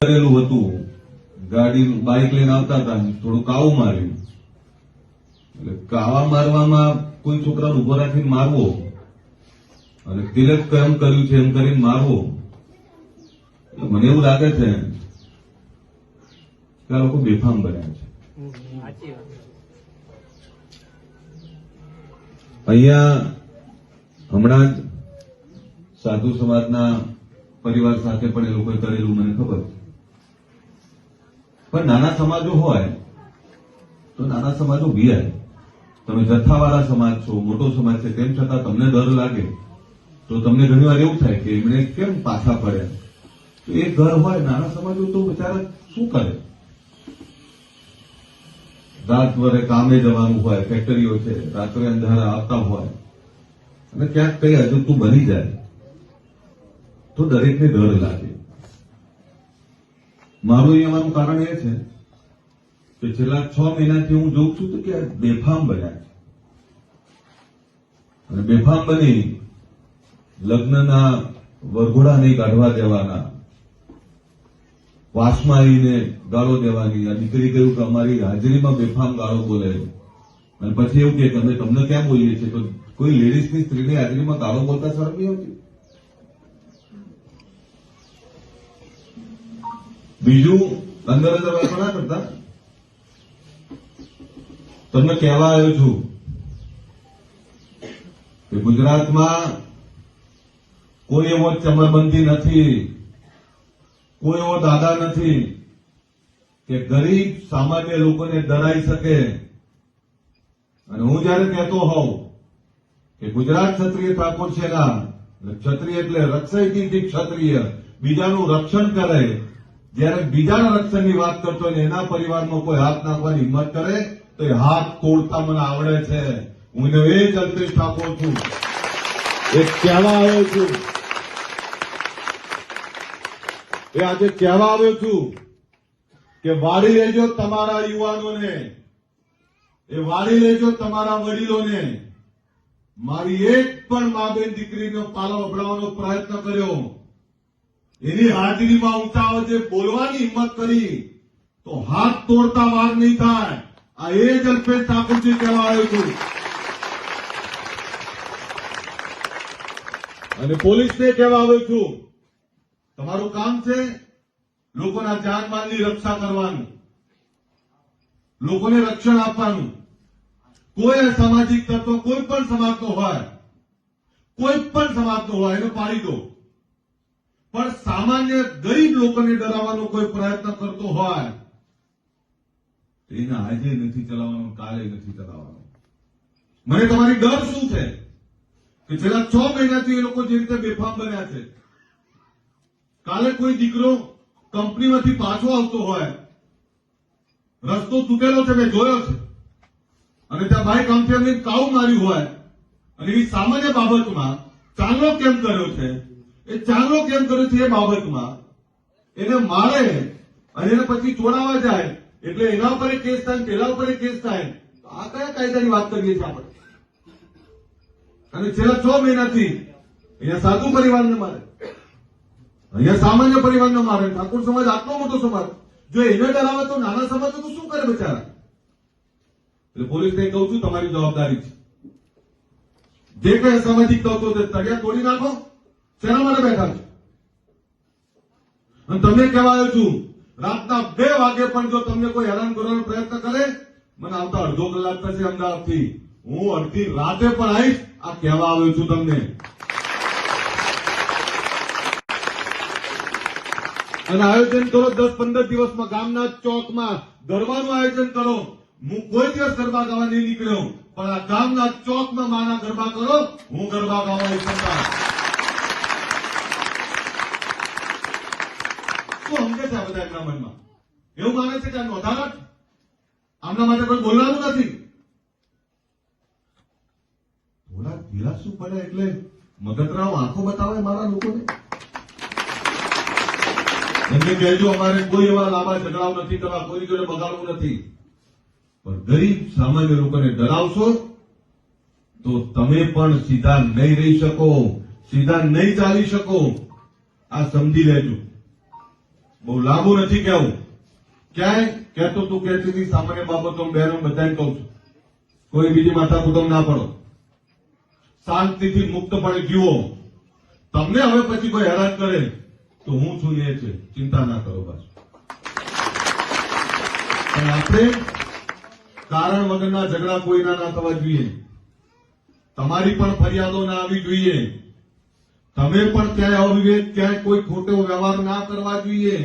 કરેલું હતું. ગાડી બાઇક લઈને આવતા હતા થોડું કાવું માર્યું. એટલે કાવા મારવામાં કોઈ છોકરાને ઊભો રાખીને મારવો. અને તિલક કેમ કર્યું છે એમ કરીને મારવો. મને એવું લાગે છે કે આ લોકો બેફામ બન્યા છે. અહીંયા હમણાં જ સાધુ સમાજના પરિવાર સાથે પણ એ લોકોએ કરેલું મને ખબર છે. પણ નાના સમાજો હોય, તો નાના સમાજો વિયાય તમે જથ્થાવાળા સમાજ છો, મોટો સમાજ છે, તેમ છતાં તમને ડર લાગે, તો તમને ઘણી વાર એવું થાય કે એમણે કેમ પાછા પડ્યા તો એ ઘર હોય, નાના સમાજો તો બિચારા શું કરે? રાત વરે કામે જવાનું હોય, ફેક્ટરીઓ છે રાત્રે અંધારા આવતા હોય, અને ક્યાંક કઈ અજુગતું બની જાય, તો દરેકને ડર લાગે. મારું અહીંયા કારણ એ છે કે છેલ્લા છ મહિનાથી હું જોઉં છું તો કે બેફામ બન્યા છે. અને બેફામ બની લગ્નના વરઘોડા નહીં કાઢવા દેવાના વાસમાં આવીને ગાળો દેવાની, આ દીકરી કહ્યું કે અમારી હાજરીમાં બેફામ ગાળો બોલે અને પછી એવું કે અમે તમને ક્યાં બોલીએ છીએ? તો કોઈ લેડીઝની સ્ત્રીની હાજરીમાં ગાળો બોલતા શરમ નહીં હોતી. બીજું અંદર અંદર ના કરતા? તમને કહેવા આવ્યો છું કે ગુજરાતમાં કોઈ એવો ચમરબંધી નથી, કોઈ એવો દાદા નથી કે ગરીબ સામાન્ય લોકોને ડરાઈ શકે. અને હું જયારે કહેતો હોઉં કે ગુજરાત ક્ષત્રિય ઠાકોર છે ના ક્ષત્રિય એટલે રક્ષયથી ક્ષત્રિય, બીજાનું રક્ષણ કરે જયારે બીજાના રક્ષણની વાત કરતો હોય એના પરિવારમાં કોઈ હાથ નાખવાની હિંમત કરે, તો એ હાથ તોડતા મને આવડે છે. હું એને એ જ અંતરિક્ષ ઠાકોર છું. એ કહેવા આવ્યો છું. એ આજે કહેવા આવ્યો છું કે વાળી લેજો તમારા યુવાનોને. એ વાળી લેજો તમારા વડીલોને. મારી એક પણ મા બેન દીકરીનો પાલો અભડાવવાનો પ્રયત્ન કર્યો. એની હાજરીમાં ઊંચા અવાજે બોલવાની હિંમત કરી, તો હાથ તોડતા વાર નહીં થાય. આ એ જ અલ્પેશ ઠાકોરજી કહેવા આવ્યો છું. અને પોલીસને કહેવા આવ્યો છું, તમારું કામ છે લોકોના જાનમાલની રક્ષા કરવાનું, લોકોને રક્ષણ આપવાનું. કોઈ અસામાજિક તત્વ કોઈ પણ સમાજનો હોય, કોઈ પણ સમાજનો હોય, એને પાડી દો. પણ સામાન્ય ગરીબ લોકોને ડરાવવાનો કોઈ પ્રયત્ન કરતો હોય એને આજે નથી ચલાવવાનો, કાલે નથી ચલાવવાનો. મને તમારી ડર શું છે? કે છેલ્લા છ મહિનાથી એ લોકો જે રીતે બેફામ બન્યા છે. કાલે કોઈ દીકરો કંપનીમાંથી પાછો આવતો હોય, રસ્તો તૂટેલો છે, મેં જોયો છે. અને ત્યાં ભાઈ આમને કાવ માર્યું હોય, અને એ સામાન્ય બાબતમાં ચાલો કેમ કર્યો છે? એ ચાલો કેમ કર્યો છે એ બાબતમાં? એને મારે અને એને પછી ચોરાવા જાય, એટલે એના ઉપર કેસ થાય પેલા ઉપર કેસ થાય. તો આ કયા કાયદાની વાત કરીએ છીએ આપણે? અને છેલ્લા છ મહિનાથી અહીંયા સાધુ પરિવારને મારે. અહીંયા સામાન્ય પરિવારને મારે. ઠાકોર સમાજ આટલો મોટો સમાજ. જો એને ડરાવે તો નાના સમાજ તો શું કરે બિચારા? એટલે પોલીસને કહું છું, તમારી જવાબદારી છે. જે કઈ સામાજિક તત્વો છે, તળિયા તોડી નાખો. શેના માટે બેઠા છો? અને તમને કહેવા આવ્યો છું, રાતના બે વાગે પણ જો તમને કોઈ હેરાન કરવાનો પ્રયત્ન કરે, મને આવતા અડધો કલાક થશે અમદાવાદથી. હું અડધી રાતે પણ આવીશ, આ કહેવા આવ્યો છું તમને. અને આયોજન કરો દસ પંદર દિવસમાં ગામના ચોકમાં. ગરબાનું આયોજન કરો. હું કોઈ દિવસ ગરબા ગાવા નહીં નીકળ્યો. પણ આ ગામના ચોકમાં માના ગરબા કરો. હું ગરબા ગાવા નહીં શું સમજે છે બધા એમના મનમાં. એવું માને છે કે આ નોંધાવટ આમના માટે કોઈ બોલવાનું નથી. ધીરા શું પડે એટલે મગતરાવ આંખો બતાવે મારા લોકોને? એમને કહેજો, અમારે કોઈ એવા લાંબા ઝઘડાઓ નથી કરવા કોઈ જોડે બગાડવું નથી. પણ ગરીબ સામાન્ય લોકોને ડરાવશો, તો તમે પણ સીધા નહીં રહી શકો, સીધા નહીં ચાલી શકો. આ સમજી લેજો. બહુ લાંબુ નથી કહેવું. ક્યાંય કહેતો તું કહેતી હતી સામાન્ય બાબતો બહેનો બધાને કહું છું. કોઈ બીજી માથા કુટુંબ ના પડો. શાંતિથી મુક્તપણે જીવો. તમને હવે પછી કોઈ હેરાન કરે તો હું છું એ છે. ચિંતા ના કરો પાછું. પણ આપણે કારણ વગરના ઝઘડા કોઈના ના થવા જોઈએ. તમારી પણ ફરિયાદો ના આવી જોઈએ. તમે પણ ક્યાંય અવિવેક ક્યાંય કોઈ ખોટો વ્યવહાર ના કરવા જોઈએ.